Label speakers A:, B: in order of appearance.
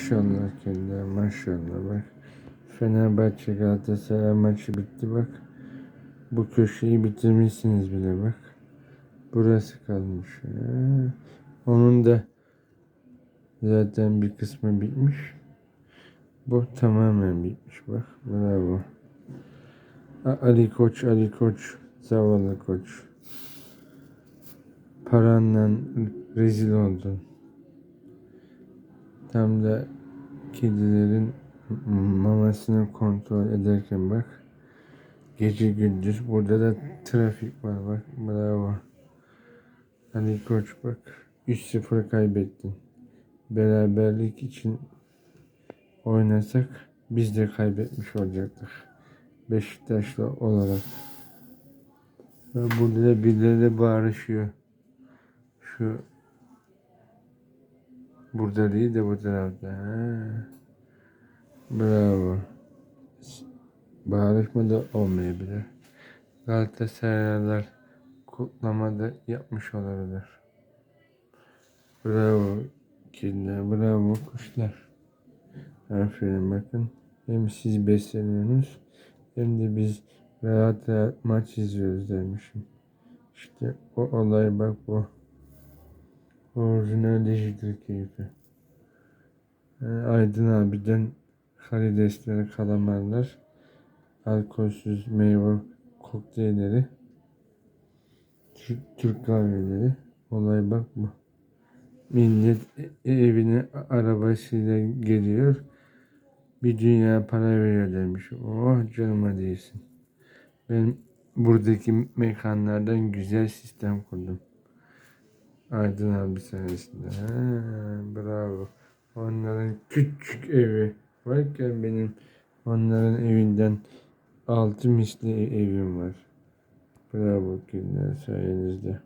A: Maşallah kendi maşallah bak. Fenerbahçe Galatasaray maçı bitti bak. Bu köşeyi bitirmişsiniz bile bak. Burası kalmış. Ha. Onun da zaten bir kısmı bitmiş. Bu tamamen bitmiş bak. Bravo. Ali Koç, Ali Koç, zavallı Koç. Paranla rezil oldun. Tam da kedilerin mamasını kontrol ederken bak. Gece gündüz burada da trafik var bak. Bravo. Ali Koç bak. 3-0 kaybettin. Beraberlik için oynasak biz de kaybetmiş olacaktık. Beşiktaşlı olarak. Ve burada da birileri bağırışıyor. Şu burada değil de bu tarafta. Ha. Bravo. Bağırışma da olmayabilir. Galatasaraylılar kutlama da yapmış olabilir. Bravo kediler, bravo kuşlar. Aferin bakın. Hem siz besleniyorsunuz hem de biz rahat rahat maç izliyoruz demişim. İşte o olay bak bu. Orijinal dijital keyfi. Ee, Aydın abiden karidesleri, kalamarlar, alkolsüz meyve kokteylleri, Türk, kahveleri. Olay bak bu. Millet e- evine arabasıyla geliyor. Bir dünya para veriyor demiş. Oh canıma değilsin. Ben buradaki mekanlardan güzel sistem kurdum. Aydın abi sayesinde. Ha, bravo. Onların küçük evi varken benim onların evinden altı misli evim var. Bravo günler sayenizde.